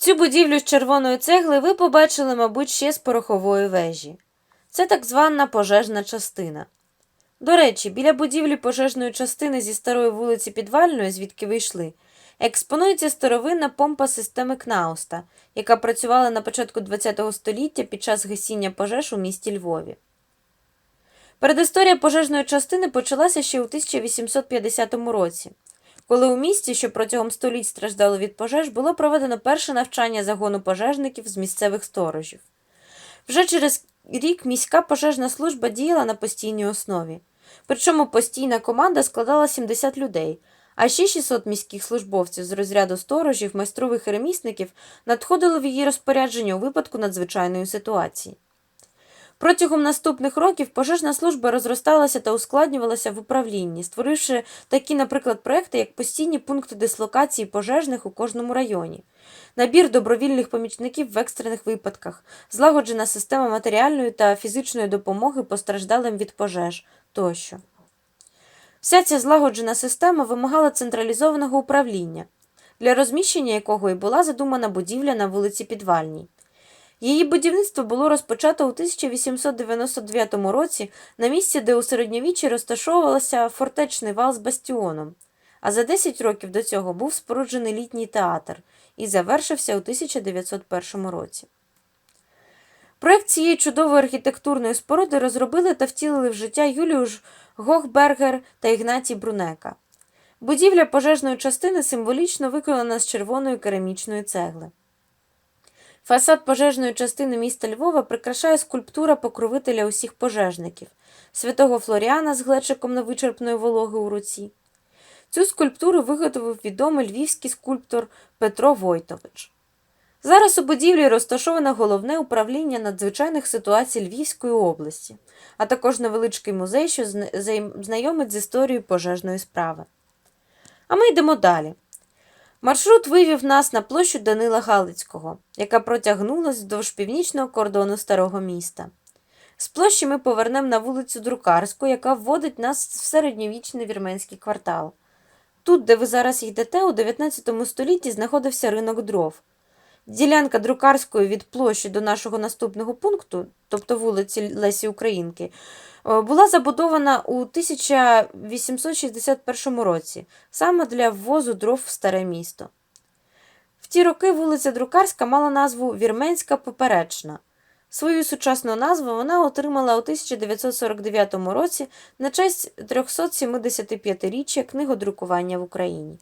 Цю будівлю з червоної цегли ви побачили, мабуть, ще з порохової вежі. Це так звана пожежна частина. До речі, біля будівлі пожежної частини зі старої вулиці Підвальної, звідки ви йшли, експонується старовинна помпа системи Кнауста, яка працювала на початку ХХ століття під час гасіння пожеж у місті Львові. Передісторія пожежної частини почалася ще у 1850 році, коли у місті, що протягом століть страждало від пожеж, було проведено перше навчання загону пожежників з місцевих сторожів. Вже через рік міська пожежна служба діяла на постійній основі. Причому постійна команда складала 70 людей, а ще 600 міських службовців з розряду сторожів, майстрових ремісників надходили в її розпорядження у випадку надзвичайної ситуації. Протягом наступних років пожежна служба розросталася та ускладнювалася в управлінні, створивши такі, наприклад, проекти, як постійні пункти дислокації пожежних у кожному районі, набір добровільних помічників в екстрених випадках, злагоджена система матеріальної та фізичної допомоги постраждалим від пожеж тощо. Вся ця злагоджена система вимагала централізованого управління, для розміщення якого і була задумана будівля на вулиці Підвальній. Її будівництво було розпочато у 1899 році на місці, де у середньовіччі розташовувався фортечний вал з бастіоном, а за 10 років до цього був споруджений літній театр і завершився у 1901 році. Проект цієї чудової архітектурної споруди розробили та втілили в життя Юліуш Гохбергер та Ігнатій Брунека. Будівля пожежної частини символічно виконана з червоної керамічної цегли. Фасад пожежної частини міста Львова прикрашає скульптура покровителя усіх пожежників святого Флоріана з глечиком невичерпної вологи у руці. Цю скульптуру виготовив відомий львівський скульптор Петро Войтович. Зараз у будівлі розташоване головне управління надзвичайних ситуацій Львівської області, а також невеличкий музей, що знайомить з історією пожежної справи. А ми йдемо далі. Маршрут вивів нас на площу Данила Галицького, яка протягнулась вздовж північного кордону старого міста. З площі ми повернемо на вулицю Друкарську, яка вводить нас в середньовічний вірменський квартал. Тут, де ви зараз йдете, у 19 столітті знаходився ринок дров. Ділянка Друкарської від площі до нашого наступного пункту, тобто вулиці Лесі Українки, е, була забудована у 1861 році саме для ввозу дров в старе місто. В ті роки вулиця Друкарська мала назву Вірменська Поперечна. Свою сучасну назву вона отримала у 1949 році на честь 375-річчя книгодрукування в Україні.